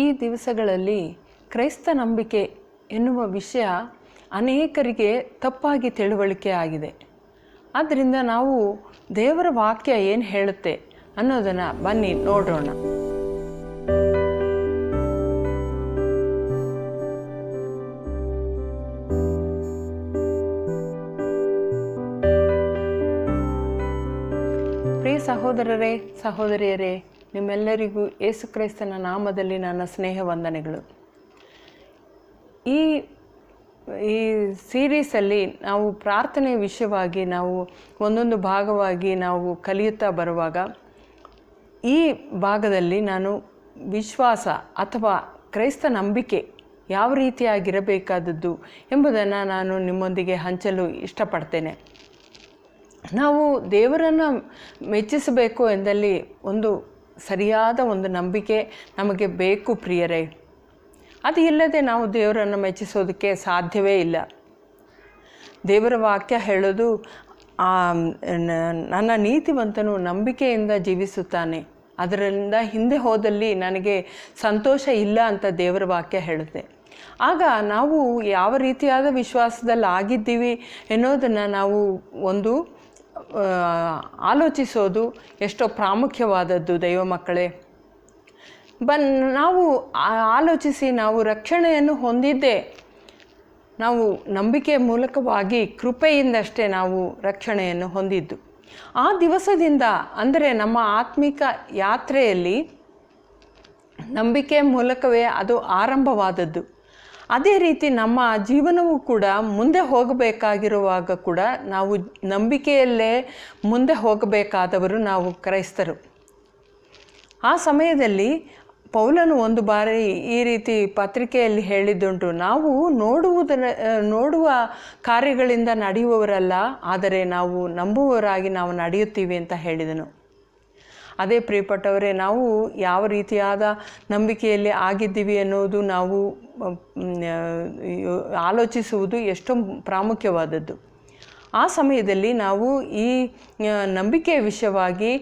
ಈ ದಿವಸಗಳಲ್ಲಿ ಕ್ರೈಸ್ತ ನಂಬಿಕೆ ಎನ್ನುವ ವಿಷಯ ಅನೇಕರಿಗೆ ತಪ್ಪಾಗಿ ತಿಳುವಳಿಕೆ ಆಗಿದೆ. ಆದ್ದರಿಂದ ನಾವು ದೇವರ ವಾಕ್ಯ ಏನು ಹೇಳುತ್ತೆ ಅನ್ನೋದನ್ನು ಬನ್ನಿ ನೋಡೋಣ ಪ್ರಿಯ ಸಹೋದರರೇ, ಸಹೋದರಿಯರೇ ನಿಮ್ಮೆಲ್ಲರಿಗೂ ಯೇಸು ಕ್ರೈಸ್ತನ ನಾಮದಲ್ಲಿ ನನ್ನ ಸ್ನೇಹ ವಂದನೆಗಳು. ಈ ಈ ಸೀರೀಸಲ್ಲಿ ನಾವು ಪ್ರಾರ್ಥನೆ ವಿಷಯವಾಗಿ ನಾವು ಒಂದೊಂದು ಭಾಗವಾಗಿ ನಾವು ಕಲಿಯುತ್ತಾ ಬರುವಾಗ ಈ ಭಾಗದಲ್ಲಿ ನಾನು ವಿಶ್ವಾಸ ಅಥವಾ ಕ್ರೈಸ್ತ ನಂಬಿಕೆ ಯಾವ ರೀತಿಯಾಗಿರಬೇಕಾದದ್ದು ಎಂಬುದನ್ನು ನಾನು ನಿಮ್ಮೊಂದಿಗೆ ಹಂಚಲು ಇಷ್ಟಪಡ್ತೇನೆ. ನಾವು ದೇವರನ್ನು ಮೆಚ್ಚಿಸಬೇಕು ಎಂದಲ್ಲಿ ಒಂದು ಸರಿಯಾದ ಒಂದು ನಂಬಿಕೆ ನಮಗೆ ಬೇಕು ಪ್ರಿಯರೇ. ಅದು ಇಲ್ಲದೆ ನಾವು ದೇವರನ್ನು ಮೆಚ್ಚಿಸೋದಕ್ಕೆ ಸಾಧ್ಯವೇ ಇಲ್ಲ. ದೇವರ ವಾಕ್ಯ ಹೇಳೋದು ನನ್ನ ನೀತಿವಂತನು ನಂಬಿಕೆಯಿಂದ ಜೀವಿಸುತ್ತಾನೆ. ಅದರಿಂದ ಹಿಂದೆ ಹೋದಲ್ಲಿ ನನಗೆ ಸಂತೋಷ ಇಲ್ಲ ಅಂತ ದೇವರ ವಾಕ್ಯ ಹೇಳುತ್ತೆ. ಆಗ ನಾವು ಯಾವ ರೀತಿಯಾದ ವಿಶ್ವಾಸದಲ್ಲಿ ಆಗಿದ್ದೀವಿ ಎನ್ನೋದನ್ನು ನಾವು ಒಂದು ಆಲೋಚಿಸೋದು ಎಷ್ಟೋ ಪ್ರಾಮುಖ್ಯವಾದದ್ದು ದೈವ ಮಕ್ಕಳೇ. ಬನ್, ನಾವು ಆಲೋಚಿಸಿ ನಾವು ರಕ್ಷಣೆಯನ್ನು ಹೊಂದಿದ್ದೇ, ನಾವು ನಂಬಿಕೆ ಮೂಲಕವಾಗಿ ಕೃಪೆಯಿಂದಷ್ಟೇ ನಾವು ರಕ್ಷಣೆಯನ್ನು ಹೊಂದಿದ್ದು. ಆ ದಿವಸದಿಂದ ಅಂದರೆ ನಮ್ಮ ಆತ್ಮಿಕ ಯಾತ್ರೆಯಲ್ಲಿ ನಂಬಿಕೆ ಮೂಲಕವೇ ಅದು ಆರಂಭವಾದದ್ದು. ಅದೇ ರೀತಿ ನಮ್ಮ ಜೀವನವು ಕೂಡ ಮುಂದೆ ಹೋಗಬೇಕಾಗಿರುವಾಗ ಕೂಡ ನಾವು ನಂಬಿಕೆಯಲ್ಲೇ ಮುಂದೆ ಹೋಗಬೇಕಾದವರು ನಾವು ಕ್ರೈಸ್ತರು. ಆ ಸಮಯದಲ್ಲಿ ಪೌಲನು ಒಂದು ಬಾರಿ ಈ ರೀತಿ ಪತ್ರಿಕೆಯಲ್ಲಿ ಹೇಳಿದ್ದುಂಟು, ನಾವು ನೋಡುವುದರ ನೋಡುವ ಕಾರ್ಯಗಳಿಂದ ನಡೆಯುವವರಲ್ಲ, ಆದರೆ ನಾವು ನಂಬುವವರಾಗಿ ನಾವು ನಡೆಯುತ್ತೀವಿ ಅಂತ ಹೇಳಿದನು. ಅದೇ ಪ್ರಿಯಪಟ್ಟವರೇ, ನಾವು ಯಾವ ರೀತಿಯಾದ ನಂಬಿಕೆಯಲ್ಲಿ ಆಗಿದ್ದೀವಿ ಅನ್ನೋದು ನಾವು ಆಲೋಚಿಸುವುದು ಎಷ್ಟೋ ಪ್ರಾಮುಖ್ಯವಾದದ್ದು. ಆ ಸಮಯದಲ್ಲಿ ನಾವು ಈ ನಂಬಿಕೆಯ ವಿಷಯವಾಗಿ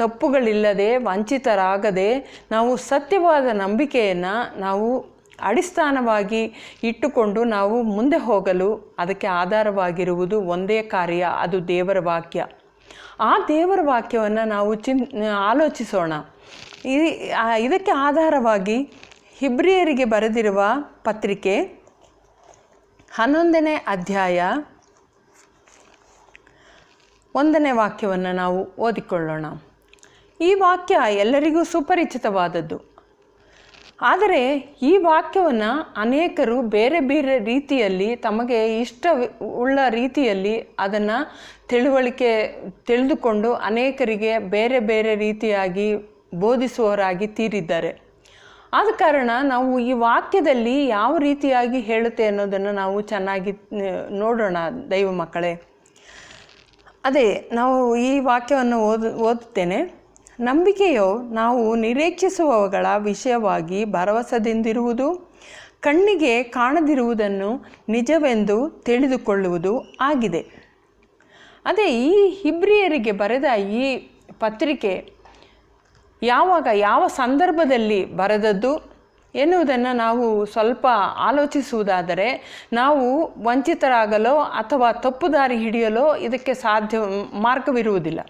ತಪ್ಪುಗಳಿಲ್ಲದೆ, ವಂಚಿತರಾಗದೆ, ನಾವು ಸತ್ಯವಾದ ನಂಬಿಕೆಯನ್ನು ನಾವು ಅಡಿಸ್ಥಾನವಾಗಿ ಇಟ್ಟುಕೊಂಡು ನಾವು ಮುಂದೆ ಹೋಗಲು ಅದಕ್ಕೆ ಆಧಾರವಾಗಿರುವುದು ಒಂದೇ ಕಾರ್ಯ, ಅದು ದೇವರ ವಾಕ್ಯ. ಆ ದೇವರ ವಾಕ್ಯವನ್ನು ನಾವು ಚಿನ್, ಆಲೋಚಿಸೋಣ. ಈ ಇದಕ್ಕೆ ಆಧಾರವಾಗಿ ಹಿಬ್ರಿಯರಿಗೆ ಬರೆದಿರುವ ಪತ್ರಿಕೆ ಹನ್ನೊಂದನೇ ಅಧ್ಯಾಯ ಒಂದನೇ ವಾಕ್ಯವನ್ನು ನಾವು ಓದಿಕೊಳ್ಳೋಣ. ಈ ವಾಕ್ಯ ಎಲ್ಲರಿಗೂ ಸುಪರಿಚಿತವಾದದ್ದು. ಆದರೆ ಈ ವಾಕ್ಯವನ್ನು ಅನೇಕರು ಬೇರೆ ಬೇರೆ ರೀತಿಯಲ್ಲಿ ತಮಗೆ ಇಷ್ಟ ಉಳ್ಳ ರೀತಿಯಲ್ಲಿ ಅದನ್ನು ತಿಳುವಳಿಕೆ ತಿಳಿದುಕೊಂಡು ಅನೇಕರಿಗೆ ಬೇರೆ ಬೇರೆ ರೀತಿಯಾಗಿ ಬೋಧಿಸುವವರಾಗಿ ತೀರಿದ್ದಾರೆ. ಆದ ಕಾರಣ ನಾವು ಈ ವಾಕ್ಯದಲ್ಲಿ ಯಾವ ರೀತಿಯಾಗಿ ಹೇಳುತ್ತೆ ಅನ್ನೋದನ್ನು ನಾವು ಚೆನ್ನಾಗಿ ನೋಡೋಣ ದೈವ ಮಕ್ಕಳೇ. ಅದೇ, ನಾವು ಈ ವಾಕ್ಯವನ್ನು ಓದು, ಓದುತ್ತೇನೆ. ನಂಬಿಕೆಯು ನಾವು ನಿರೀಕ್ಷಿಸುವವುಗಳ ವಿಷಯವಾಗಿ ಭರವಸೆದಿಂದಿರುವುದು, ಕಣ್ಣಿಗೆ ಕಾಣದಿರುವುದನ್ನು ನಿಜವೆಂದು ತಿಳಿದುಕೊಳ್ಳುವುದು ಆಗಿದೆ. ಅದೇ ಈ ಹಿಬ್ರಿಯರಿಗೆ ಬರೆದ ಈ ಪತ್ರಿಕೆ ಯಾವಾಗ, ಯಾವ ಸಂದರ್ಭದಲ್ಲಿ ಬರೆದದ್ದು ಎನ್ನುವುದನ್ನು ನಾವು ಸ್ವಲ್ಪ ಆಲೋಚಿಸುವುದಾದರೆ, ನಾವು ವಂಚಿತರಾಗಲೋ ಅಥವಾ ತಪ್ಪು ದಾರಿ ಹಿಡಿಯಲೋ ಇದಕ್ಕೆ ಸಾಧ್ಯ ಮಾರ್ಗವಿರುವುದಿಲ್ಲ.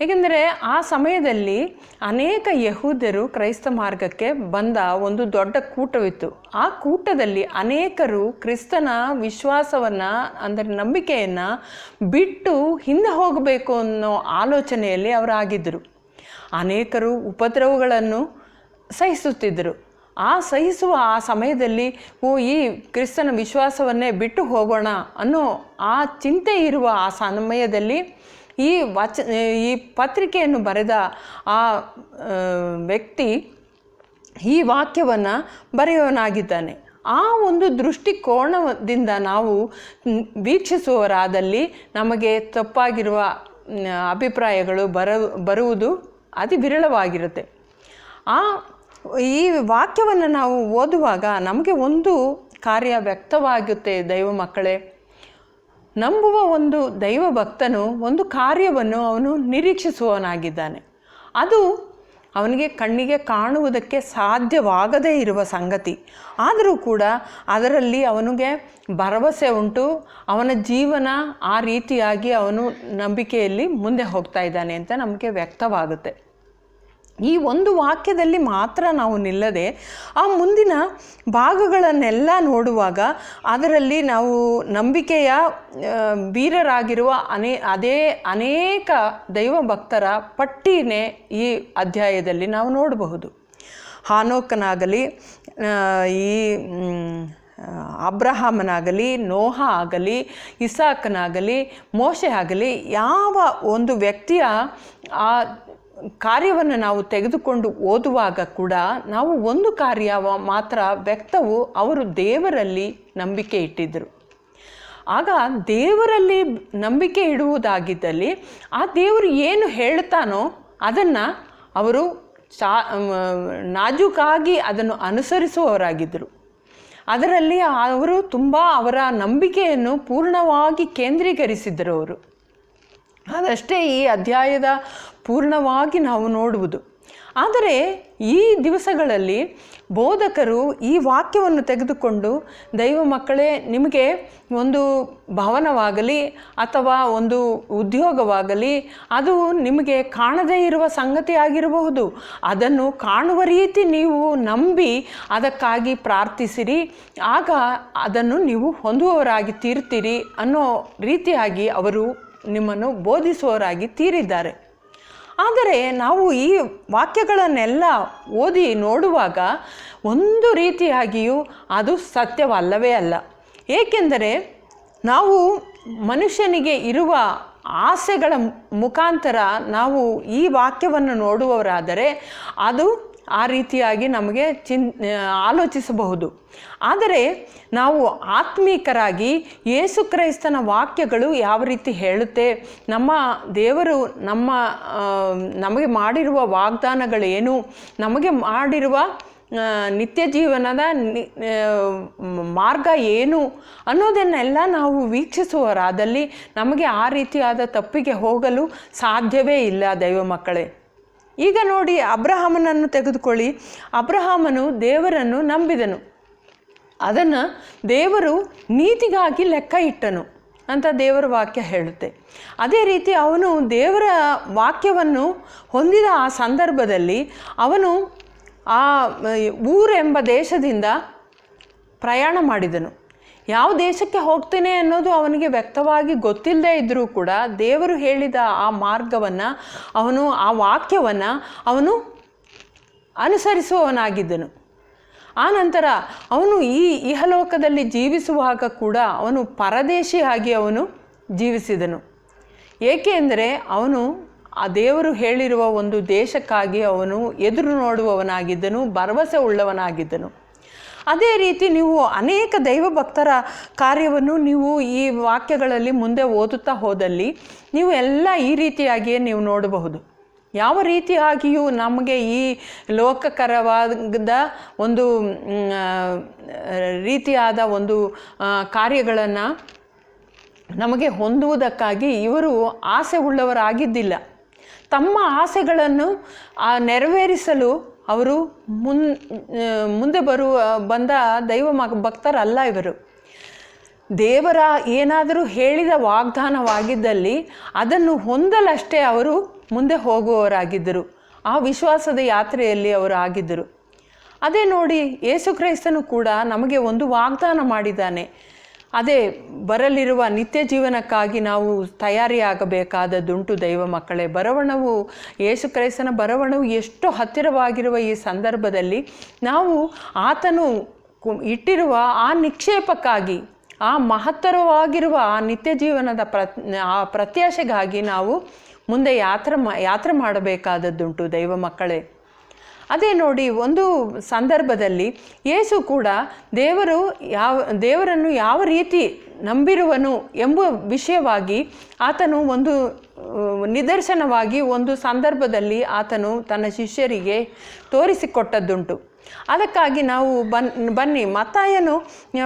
ಏಕೆಂದರೆ ಆ ಸಮಯದಲ್ಲಿ ಅನೇಕ ಯಹೂದ್ಯರು ಕ್ರೈಸ್ತ ಮಾರ್ಗಕ್ಕೆ ಬಂದ ಒಂದು ದೊಡ್ಡ ಕೂಟವಿತ್ತು. ಆ ಕೂಟದಲ್ಲಿ ಅನೇಕರು ಕ್ರಿಸ್ತನ ವಿಶ್ವಾಸವನ್ನು, ಅಂದರೆ ನಂಬಿಕೆಯನ್ನು ಬಿಟ್ಟು ಹಿಂದೆ ಹೋಗಬೇಕು ಅನ್ನೋ ಆಲೋಚನೆಯಲ್ಲಿ ಅವರಾಗಿದ್ದರು. ಅನೇಕರು ಉಪದ್ರವಗಳನ್ನು ಸಹಿಸುತ್ತಿದ್ದರು. ಆ ಸಹಿಸುವ ಆ ಸಮಯದಲ್ಲಿ, ಓ, ಈ ಕ್ರಿಸ್ತನ ವಿಶ್ವಾಸವನ್ನೇ ಬಿಟ್ಟು ಹೋಗೋಣ ಅನ್ನೋ ಆ ಚಿಂತೆ ಇರುವ ಆ ಸಮಯದಲ್ಲಿ ಈ ವಚ, ಈ ಪತ್ರಿಕೆಯನ್ನು ಬರೆದ ಆ ವ್ಯಕ್ತಿ ಈ ವಾಕ್ಯವನ್ನು ಬರೆಯೋನಾಗಿದ್ದಾನೆ ಆ ಒಂದು ದೃಷ್ಟಿಕೋನದಿಂದ ನಾವು ವೀಕ್ಷಿಸುವವರಾದಲ್ಲಿ ನಮಗೆ ತಪ್ಪಾಗಿರುವ ಅಭಿಪ್ರಾಯಗಳು ಬರ, ಬರುವುದು ಅತಿ ವಿರಳವಾಗಿರುತ್ತೆ. ಆ, ಈ ವಾಕ್ಯವನ್ನು ನಾವು ಓದುವಾಗ ನಮಗೆ ಒಂದು ಕಾರ್ಯ ವ್ಯಕ್ತವಾಗುತ್ತೆ, ದೈವ ಮಕ್ಕಳೇ. ನಂಬುವ ಒಂದು ದೈವ ಭಕ್ತನು ಒಂದು ಕಾರ್ಯವನ್ನು ಅವನು ನಿರೀಕ್ಷಿಸುವವನಾಗಿದ್ದಾನೆ. ಅದು ಅವನಿಗೆ ಕಣ್ಣಿಗೆ ಕಾಣುವುದಕ್ಕೆ ಸಾಧ್ಯವಾಗದೇ ಇರುವ ಸಂಗತಿ. ಆದರೂ ಕೂಡ ಅದರಲ್ಲಿ ಅವನಿಗೆ ಭರವಸೆ ಉಂಟು. ಅವನ ಜೀವನ ಆ ರೀತಿಯಾಗಿ ಅವನು ನಂಬಿಕೆಯಲ್ಲಿ ಮುಂದೆ ಹೋಗ್ತಾ ಇದ್ದಾನೆ ಅಂತ ನಮಗೆ ವ್ಯಕ್ತವಾಗುತ್ತೆ. ಈ ಒಂದು ವಾಕ್ಯದಲ್ಲಿ ಮಾತ್ರ ನಾವು ನಿಲ್ಲದೆ ಆ ಮುಂದಿನ ಭಾಗಗಳನ್ನೆಲ್ಲ ನೋಡುವಾಗ ಅದರಲ್ಲಿ ನಾವು ನಂಬಿಕೆಯ ವೀರರಾಗಿರುವ ಅನೇ, ಅದೇ ಅನೇಕ ದೈವ ಭಕ್ತರ ಪಟ್ಟಿನೇ ಈ ಅಧ್ಯಾಯದಲ್ಲಿ ನಾವು ನೋಡಬಹುದು. ಹಾನೋಕನಾಗಲಿ ಈ ಅಬ್ರಹಾಮನಾಗಲಿ, ನೋಹ ಆಗಲಿ, ಇಸಾಕನಾಗಲಿ, ಮೋಶೆ ಆಗಲಿ, ಯಾವ ಒಂದು ವ್ಯಕ್ತಿಯ ಆ ಕಾರ್ಯವನ್ನು ನಾವು ತೆಗೆದುಕೊಂಡು ಓದುವಾಗ ಕೂಡ ನಾವು ಒಂದು ಕಾರ್ಯ ಮಾತ್ರ ವ್ಯಕ್ತವು ಅವರು ದೇವರಲ್ಲಿ ನಂಬಿಕೆ ಇಟ್ಟಿದ್ದರು. ಆಗ ದೇವರಲ್ಲಿ ನಂಬಿಕೆ ಇಡುವುದಾಗಿದ್ದಲ್ಲಿ ಆ ದೇವರು ಏನು ಹೇಳ್ತಾನೋ ಅದನ್ನು ಅವರು ಚಾ ನಾಜೂಕಾಗಿ ಅದನ್ನು ಅನುಸರಿಸುವವರಾಗಿದ್ದರು. ಅದರಲ್ಲಿ ಅವರು ತುಂಬ ಅವರ ನಂಬಿಕೆಯನ್ನು ಪೂರ್ಣವಾಗಿ ಕೇಂದ್ರೀಕರಿಸಿದ್ದರು ಅವರು. ಅದಷ್ಟೇ ಈ ಅಧ್ಯಾಯದ ಪೂರ್ಣವಾಗಿ ನಾವು ನೋಡುವುದು. ಆದರೆ ಈ ದಿವಸಗಳಲ್ಲಿ ಬೋಧಕರು ಈ ವಾಕ್ಯವನ್ನು ತೆಗೆದುಕೊಂಡು, ದೈವ ಮಕ್ಕಳೇ, ನಿಮಗೆ ಒಂದು ಭವನವಾಗಲಿ ಅಥವಾ ಒಂದು ಉದ್ಯೋಗವಾಗಲಿ, ಅದು ನಿಮಗೆ ಕಾಣದೇ ಇರುವ ಸಂಗತಿ ಆಗಿರಬಹುದು. ಅದನ್ನು ಕಾಣುವ ರೀತಿ ನೀವು ನಂಬಿ ಅದಕ್ಕಾಗಿ ಪ್ರಾರ್ಥಿಸಿರಿ. ಆಗ ಅದನ್ನು ನೀವು ಹೊಂದುವವರಾಗಿ ತೀರ್ತೀರಿ ಅನ್ನೋ ರೀತಿಯಾಗಿ ಅವರು ನಿಮ್ಮನ್ನು ಬೋಧಿಸುವವರಾಗಿ ತೀರಿದ್ದಾರೆ. ಆದರೆ ನಾವು ಈ ವಾಕ್ಯಗಳನ್ನೆಲ್ಲ ಓದಿ ನೋಡುವಾಗ ಒಂದು ರೀತಿಯಾಗಿಯೂ ಅದು ಸತ್ಯವಲ್ಲವೇ ಅಲ್ಲ. ಏಕೆಂದರೆ ನಾವು ಮನುಷ್ಯನಿಗೆ ಇರುವ ಆಸೆಗಳ ಮುಖಾಂತರ ನಾವು ಈ ವಾಕ್ಯವನ್ನು ನೋಡುವವರಾದರೆ ಅದು ಆ ರೀತಿಯಾಗಿ ನಮಗೆ ಚಿನ್, ಆಲೋಚಿಸಬಹುದು. ಆದರೆ ನಾವು ಆತ್ಮೀಕರಾಗಿ ಯೇಸು ಕ್ರೈಸ್ತನ ವಾಕ್ಯಗಳು ಯಾವ ರೀತಿ ಹೇಳುತ್ತೆ, ನಮ್ಮ ದೇವರು ನಮ್ಮ ನಮಗೆ ಮಾಡಿರುವ ವಾಗ್ದಾನಗಳೇನು, ನಮಗೆ ಮಾಡಿರುವ ನಿತ್ಯ ಜೀವನದ ಮಾರ್ಗ ಏನು ಅನ್ನೋದನ್ನೆಲ್ಲ ನಾವು ವೀಕ್ಷಿಸುವರಾದಲ್ಲಿ ನಮಗೆ ಆ ರೀತಿಯಾದ ತಪ್ಪಿಗೆ ಹೋಗಲು ಸಾಧ್ಯವೇ ಇಲ್ಲ ದೈವ ಮಕ್ಕಳೇ. ಈಗ ನೋಡಿ ಅಬ್ರಹಾಮನನ್ನು ತೆಗೆದುಕೊಳ್ಳಿ. ಅಬ್ರಹಾಮನು ದೇವರನ್ನು ನಂಬಿದನು. ಅದನ್ನು ದೇವರು ನೀತಿಗಾಗಿ ಲೆಕ್ಕ ಇಟ್ಟನು ಅಂತ ದೇವರ ವಾಕ್ಯ ಹೇಳುತ್ತೆ. ಅದೇ ರೀತಿ ಅವನು ದೇವರ ವಾಕ್ಯವನ್ನು ಹೊಂದಿದ ಆ ಸಂದರ್ಭದಲ್ಲಿ ಅವನು ಆ ಊರೆಂಬ ದೇಶದಿಂದ ಪ್ರಯಾಣ ಮಾಡಿದನು. ಯಾವ ದೇಶಕ್ಕೆ ಹೋಗ್ತೇನೆ ಅನ್ನೋದು ಅವನಿಗೆ ವ್ಯಕ್ತವಾಗಿ ಗೊತ್ತಿಲ್ಲದೆ ಇದ್ದರೂ ಕೂಡ ದೇವರು ಹೇಳಿದ ಆ ಮಾರ್ಗವನ್ನು, ಅವನು ಆ ವಾಕ್ಯವನ್ನು ಅವನು ಅನುಸರಿಸುವವನಾಗಿದ್ದನು. ಆ ನಂತರ ಅವನು ಈ ಇಹಲೋಕದಲ್ಲಿ ಜೀವಿಸುವಾಗ ಕೂಡ ಅವನು ಪರದೇಶಿಯಾಗಿ ಅವನು ಜೀವಿಸಿದನು. ಏಕೆಂದರೆ ಅವನು ಆ ದೇವರು ಹೇಳಿರುವ ಒಂದು ದೇಶಕ್ಕಾಗಿ ಅವನು ಎದುರು ನೋಡುವವನಾಗಿದ್ದನು, ಭರವಸೆ ಉಳ್ಳವನಾಗಿದ್ದನು. ಅದೇ ರೀತಿ ನೀವು ಅನೇಕ ದೈವ ಭಕ್ತರ ಕಾರ್ಯವನ್ನು ನೀವು ಈ ವಾಕ್ಯಗಳಲ್ಲಿ ಮುಂದೆ ಓದುತ್ತಾ ಹೋದಲ್ಲಿ ನೀವು ಎಲ್ಲ ಈ ರೀತಿಯಾಗಿಯೇ ನೀವು ನೋಡಬಹುದು. ಯಾವ ರೀತಿಯಾಗಿಯೂ ನಮಗೆ ಈ ಲೋಕಕರವಾದ ಒಂದು ರೀತಿಯಾದ ಒಂದು ಕಾರ್ಯಗಳನ್ನು ನಮಗೆ ಹೊಂದುವುದಕ್ಕಾಗಿ ಇವರು ಆಸೆ ಉಳ್ಳವರಾಗಿದ್ದಿಲ್ಲ ತಮ್ಮ ಆಸೆಗಳನ್ನು ನೆರವೇರಿಸಲು ಅವರು ಮುನ್ ಮುಂದೆ ಬರುವ, ಬಂದ ದೈವ ಮಗ, ಭಕ್ತರಲ್ಲ ಇವರು. ದೇವರ ಏನಾದರೂ ಹೇಳಿದ ವಾಗ್ದಾನವಾಗಿದ್ದಲ್ಲಿ ಅದನ್ನು ಹೊಂದಲಷ್ಟೇ ಅವರು ಮುಂದೆ ಹೋಗುವವರಾಗಿದ್ದರು. ಆ ವಿಶ್ವಾಸದ ಯಾತ್ರೆಯಲ್ಲಿ ಅವರು ಆಗಿದ್ದರು. ಅದೇ ನೋಡಿ ಯೇಸು ಕ್ರೈಸ್ತನು ಕೂಡ ನಮಗೆ ಒಂದು ವಾಗ್ದಾನ ಮಾಡಿದ್ದಾನೆ. ಅದೇ ಬರಲಿರುವ ನಿತ್ಯ ಜೀವನಕ್ಕಾಗಿ ನಾವು ತಯಾರಿಯಾಗಬೇಕಾದದ್ದುಂಟು ದೈವ ಮಕ್ಕಳೇ. ಬರವಣವು, ಯೇಸು ಕ್ರೈಸ್ತನ ಬರವಣವು ಎಷ್ಟು ಹತ್ತಿರವಾಗಿರುವ ಈ ಸಂದರ್ಭದಲ್ಲಿ ನಾವು ಆತನು ಇಟ್ಟಿರುವ ಆ ನಿಕ್ಷೇಪಕ್ಕಾಗಿ, ಆ ಮಹತ್ತರವಾಗಿರುವ ಆ ನಿತ್ಯ ಜೀವನದ ಪ್ರ ಆ ಪ್ರತ್ಯಾಶೆಗಾಗಿ ನಾವು ಮುಂದೆ ಯಾತ್ರೆ ಮಾ, ಯಾತ್ರೆ ಮಾಡಬೇಕಾದದ್ದುಂಟು ದೈವ ಮಕ್ಕಳೇ. ಅದೇ ನೋಡಿ ಒಂದು ಸಂದರ್ಭದಲ್ಲಿ ಯೇಸು ಕೂಡ ದೇವರು ಯಾವ, ದೇವರನ್ನು ಯಾವ ರೀತಿ ನಂಬಿರುವನು ಎಂಬ ವಿಷಯವಾಗಿ ಆತನು ಒಂದು ನಿದರ್ಶನವಾಗಿ ಒಂದು ಸಂದರ್ಭದಲ್ಲಿ ಆತನು ತನ್ನ ಶಿಷ್ಯರಿಗೆ ತೋರಿಸಿಕೊಟ್ಟದ್ದುಂಟು. ಅದಕ್ಕಾಗಿ ನಾವು ಬನ್, ಬನ್ನಿ. ಮತ್ತಾಯನು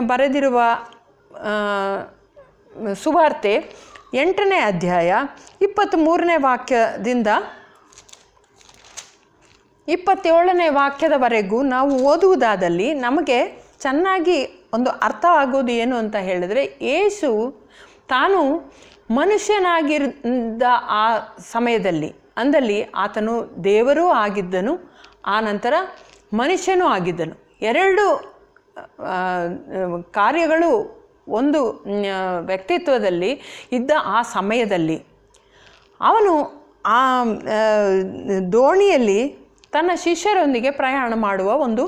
ಬರೆದಿರುವ ಸುವಾರ್ತೆ ಎಂಟನೇ ಅಧ್ಯಾಯ ಇಪ್ಪತ್ತ್ಮೂರನೇ ವಾಕ್ಯದಿಂದ ಇಪ್ಪತ್ತೇಳನೇ ವಾಕ್ಯದವರೆಗೂ ನಾವು ಓದುವುದಾದಲ್ಲಿ ನಮಗೆ ಚೆನ್ನಾಗಿ ಒಂದು ಅರ್ಥ ಆಗೋದು ಏನು ಅಂತ ಹೇಳಿದರೆ ಯೇಸು ತಾನು ಮನುಷ್ಯನಾಗಿದ್ದ ಆ ಸಮಯದಲ್ಲಿ ಅಂದಲ್ಲಿ ಆತನು ದೇವರೂ ಆಗಿದ್ದನು ಆ ನಂತರ ಮನುಷ್ಯನೂ ಆಗಿದ್ದನು. ಎರಡು ಕಾರ್ಯಗಳು ಒಂದು ವ್ಯಕ್ತಿತ್ವದಲ್ಲಿ ಇದ್ದ ಆ ಸಮಯದಲ್ಲಿ. ಅವನು ಆ ಆ, ದೋಣಿಯಲ್ಲಿ ತನ್ನ ಶಿಷ್ಯರೊಂದಿಗೆ ಪ್ರಯಾಣ ಮಾಡುವ ಒಂದು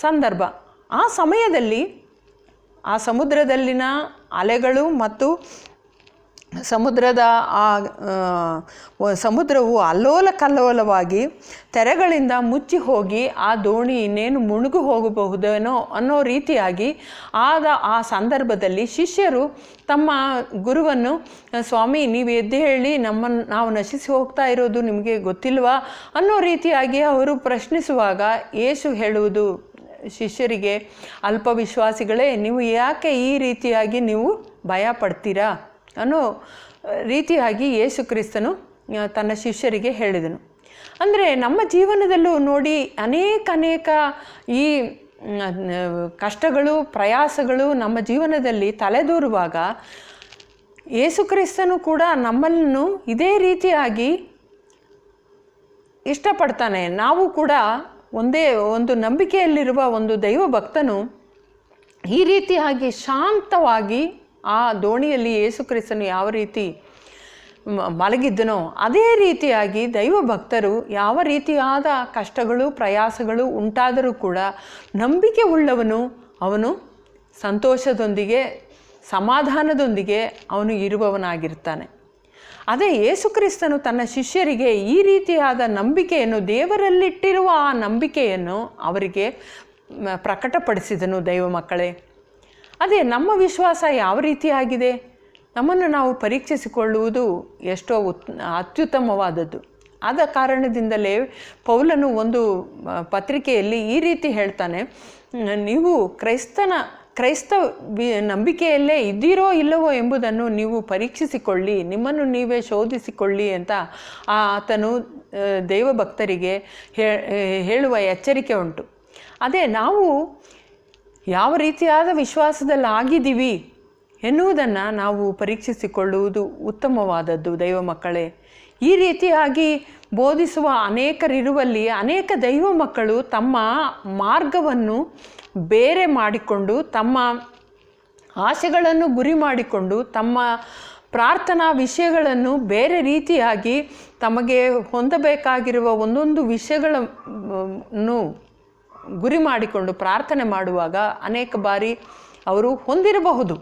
ಸಂದರ್ಭ. ಆ ಸಮಯದಲ್ಲಿ ಆ ಸಮುದ್ರದಲ್ಲಿನ ಅಲೆಗಳು ಮತ್ತು ಸಮುದ್ರದ ಆ ಸಮುದ್ರವು ಅಲ್ಲೋಲ ಕಲ್ಲೋಲವಾಗಿ ತೆರೆಗಳಿಂದ ಮುಚ್ಚಿ ಹೋಗಿ ಆ ದೋಣಿ ಇನ್ನೇನು ಮುಳುಗು ಹೋಗಬಹುದೇನೋ ಅನ್ನೋ ರೀತಿಯಾಗಿ ಆದ ಆ ಸಂದರ್ಭದಲ್ಲಿ ಶಿಷ್ಯರು ತಮ್ಮ ಗುರುವನ್ನು, ಸ್ವಾಮಿ, ನೀವು ಎದ್ದು ಹೇಳಿ ನಮ್ಮನ್ನು ನಾವು ನಶಿಸಿ ಹೋಗ್ತಾ ಇರೋದು ನಿಮಗೆ ಗೊತ್ತಿಲ್ವಾ? ಅನ್ನೋ ರೀತಿಯಾಗಿ ಅವರು ಪ್ರಶ್ನಿಸುವಾಗ ಏಸು ಹೇಳುವುದು ಶಿಷ್ಯರಿಗೆ ಅಲ್ಪ ವಿಶ್ವಾಸಿಗಳೇ ನೀವು ಯಾಕೆ ಈ ರೀತಿಯಾಗಿ ನೀವು ಭಯ ಪಡ್ತೀರಾ ಅನ್ನೋ ರೀತಿಯಾಗಿ ಯೇಸು ಕ್ರಿಸ್ತನು ತನ್ನ ಶಿಷ್ಯರಿಗೆ ಹೇಳಿದನು. ಅಂದರೆ ನಮ್ಮ ಜೀವನದಲ್ಲೂ ನೋಡಿ ಅನೇಕ ಅನೇಕ ಈ ಕಷ್ಟಗಳು, ಪ್ರಯಾಸಗಳು ನಮ್ಮ ಜೀವನದಲ್ಲಿ ತಲೆದೂರುವಾಗ ಯೇಸು ಕ್ರಿಸ್ತನು ಕೂಡ ನಮ್ಮನ್ನು ಇದೇ ರೀತಿಯಾಗಿ ಇಷ್ಟಪಡ್ತಾನೆ. ನಾವು ಕೂಡ ಒಂದೇ ಒಂದು ನಂಬಿಕೆಯಲ್ಲಿರುವ ಒಂದು ದೈವ ಭಕ್ತನು ಈ ರೀತಿಯಾಗಿ ಶಾಂತವಾಗಿ ಆ ದೋಣಿಯಲ್ಲಿ ಯೇಸು ಕ್ರಿಸ್ತನು ಯಾವ ರೀತಿ ಮಲಗಿದ್ದನೋ ಅದೇ ರೀತಿಯಾಗಿ ದೈವ ಭಕ್ತರು ಯಾವ ರೀತಿಯಾದ ಕಷ್ಟಗಳು, ಪ್ರಯಾಸಗಳು ಉಂಟಾದರೂ ಕೂಡ ನಂಬಿಕೆ ಉಳ್ಳವನು ಅವನು ಸಂತೋಷದೊಂದಿಗೆ, ಸಮಾಧಾನದೊಂದಿಗೆ ಅವನು ಇರುವವನಾಗಿರ್ತಾನೆ. ಅದೇ ಯೇಸುಕ್ರಿಸ್ತನು ತನ್ನ ಶಿಷ್ಯರಿಗೆ ಈ ರೀತಿಯಾದ ನಂಬಿಕೆಯನ್ನು, ದೇವರಲ್ಲಿಟ್ಟಿರುವ ಆ ನಂಬಿಕೆಯನ್ನು ಅವರಿಗೆ ಪ್ರಕಟಪಡಿಸಿದನು ದೈವ ಮಕ್ಕಳೇ. ಅದೇ ನಮ್ಮ ವಿಶ್ವಾಸ ಯಾವ ರೀತಿಯಾಗಿದೆ ನಮ್ಮನ್ನು ನಾವು ಪರೀಕ್ಷಿಸಿಕೊಳ್ಳುವುದು ಎಷ್ಟೋ ಉತ್, ಅತ್ಯುತ್ತಮವಾದದ್ದು. ಆದ ಕಾರಣದಿಂದಲೇ ಪೌಲನು ಒಂದು ಪತ್ರಿಕೆಯಲ್ಲಿ ಈ ರೀತಿ ಹೇಳ್ತಾನೆ, ನೀವು ಕ್ರೈಸ್ತನ, ಕ್ರೈಸ್ತ ನಂಬಿಕೆಯಲ್ಲೇ ಇದ್ದೀರೋ ಇಲ್ಲವೋ ಎಂಬುದನ್ನು ನೀವು ಪರೀಕ್ಷಿಸಿಕೊಳ್ಳಿ, ನಿಮ್ಮನ್ನು ನೀವೇ ಶೋಧಿಸಿಕೊಳ್ಳಿ ಅಂತ ಆತನು ದೇವಭಕ್ತರಿಗೆ ಹೇಳುವ ಎಚ್ಚರಿಕೆ ಉಂಟು. ಅದೇ ನಾವು ಯಾವ ರೀತಿಯಾದ ವಿಶ್ವಾಸದಲ್ಲಿ ಆಗಿದ್ದೀವಿ ಎನ್ನುವುದನ್ನು ನಾವು ಪರೀಕ್ಷಿಸಿಕೊಳ್ಳುವುದು ಉತ್ತಮವಾದದ್ದು, ದೈವ ಮಕ್ಕಳೇ. ಈ ರೀತಿಯಾಗಿ ಬೋಧಿಸುವ ಅನೇಕರಿರುವಲ್ಲಿ ಅನೇಕ ದೈವ ಮಕ್ಕಳು ತಮ್ಮ ಮಾರ್ಗವನ್ನು ಬೇರೆ ಮಾಡಿಕೊಂಡು, ತಮ್ಮ ಆಸೆಗಳನ್ನು ಗುರಿ ಮಾಡಿಕೊಂಡು, ತಮ್ಮ ಪ್ರಾರ್ಥನಾ ವಿಷಯಗಳನ್ನು ಬೇರೆ ರೀತಿಯಾಗಿ ತಮಗೆ ಹೊಂದಬೇಕಾಗಿರುವ ಒಂದೊಂದು ವಿಷಯಗಳನ್ನು ಗುರಿ ಮಾಡಿಕೊಂಡು ಪ್ರಾರ್ಥನೆ ಮಾಡುವಾಗ ಅನೇಕ ಬಾರಿ ಅವರು ಹೊಂದಿರಬಹುದು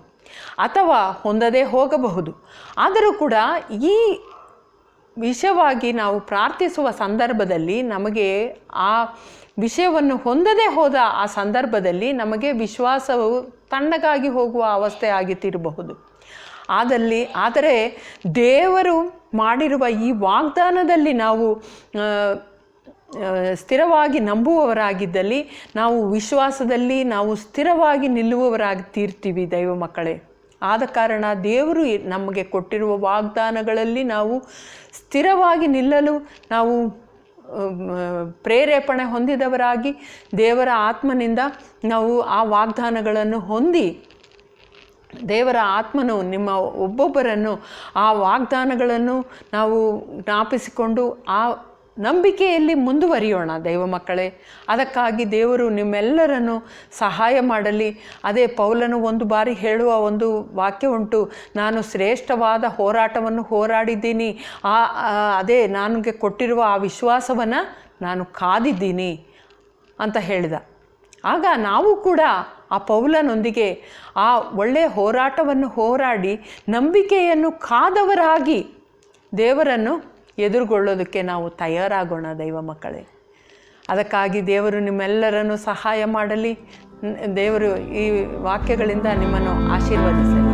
ಅಥವಾ ಹೊಂದದೇ ಹೋಗಬಹುದು. ಆದರೂ ಕೂಡ ಈ ವಿಷಯವಾಗಿ ನಾವು ಪ್ರಾರ್ಥಿಸುವ ಸಂದರ್ಭದಲ್ಲಿ ನಮಗೆ ಆ ವಿಷಯವನ್ನು ಹೊಂದದೇ ಹೋದ ಆ ಸಂದರ್ಭದಲ್ಲಿ ನಮಗೆ ವಿಶ್ವಾಸವು ತಣ್ಣಗಾಗಿ ಹೋಗುವ ಅವಸ್ಥೆ ಆಗಿತ್ತಿರಬಹುದು. ಆದಲ್ಲಿ, ಆದರೆ ದೇವರು ಮಾಡಿರುವ ಈ ವಾಗ್ದಾನದಲ್ಲಿ ನಾವು ಸ್ಥಿರವಾಗಿ ನಂಬುವವರಾಗಿದ್ದಲ್ಲಿ ನಾವು ವಿಶ್ವಾಸದಲ್ಲಿ ನಾವು ಸ್ಥಿರವಾಗಿ ನಿಲ್ಲುವವರಾಗಿ ತೀರ್ತೀವಿ ದೈವ ಮಕ್ಕಳೇ. ಆದ ಕಾರಣ ದೇವರು ನಮಗೆ ಕೊಟ್ಟಿರುವ ವಾಗ್ದಾನಗಳಲ್ಲಿ ನಾವು ಸ್ಥಿರವಾಗಿ ನಿಲ್ಲಲು ನಾವು ಪ್ರೇರೇಪಣೆ ಹೊಂದಿದವರಾಗಿ ದೇವರ ಆತ್ಮನಿಂದ ನಾವು ಆ ವಾಗ್ದಾನಗಳನ್ನು ಹೊಂದಿ ದೇವರ ಆತ್ಮನು ನಿಮ್ಮ ಒಬ್ಬೊಬ್ಬರನ್ನು ಆ ವಾಗ್ದಾನಗಳನ್ನು ನಾವು ಜ್ಞಾಪಿಸಿಕೊಂಡು ಆ ನಂಬಿಕೆಯಲ್ಲಿ ಮುಂದುವರಿಯೋಣ ದೈವ ಮಕ್ಕಳೇ. ಅದಕ್ಕಾಗಿ ದೇವರು ನಿಮ್ಮೆಲ್ಲರನ್ನು ಸಹಾಯ ಮಾಡಲಿ. ಅದೇ ಪೌಲನು ಒಂದು ಬಾರಿ ಹೇಳುವ ಒಂದು ವಾಕ್ಯ ಉಂಟು, ನಾನು ಶ್ರೇಷ್ಠವಾದ ಹೋರಾಟವನ್ನು ಹೋರಾಡಿದ್ದೀನಿ. ಆ ಅದೇ ನನಗೆ ಕೊಟ್ಟಿರುವ ಆ ವಿಶ್ವಾಸವನ್ನು ನಾನು ಕಾದಿದ್ದೀನಿ ಅಂತ ಹೇಳಿದ. ಆಗ ನಾವು ಕೂಡ ಆ ಪೌಲನೊಂದಿಗೆ ಆ ಒಳ್ಳೆಯ ಹೋರಾಟವನ್ನು ಹೋರಾಡಿ ನಂಬಿಕೆಯನ್ನು ಕಾದವರಾಗಿ ದೇವರನ್ನು ಎದುರುಗೊಳ್ಳೋದಕ್ಕೆ ನಾವು ತಯಾರಾಗೋಣ ದೈವ ಮಕ್ಕಳೇ. ಅದಕ್ಕಾಗಿ ದೇವರು ನಿಮ್ಮೆಲ್ಲರನ್ನು ಸಹಾಯ ಮಾಡಲಿ. ದೇವರು ಈ ವಾಕ್ಯಗಳಿಂದ ನಿಮ್ಮನ್ನು ಆಶೀರ್ವದಿಸಲಿ.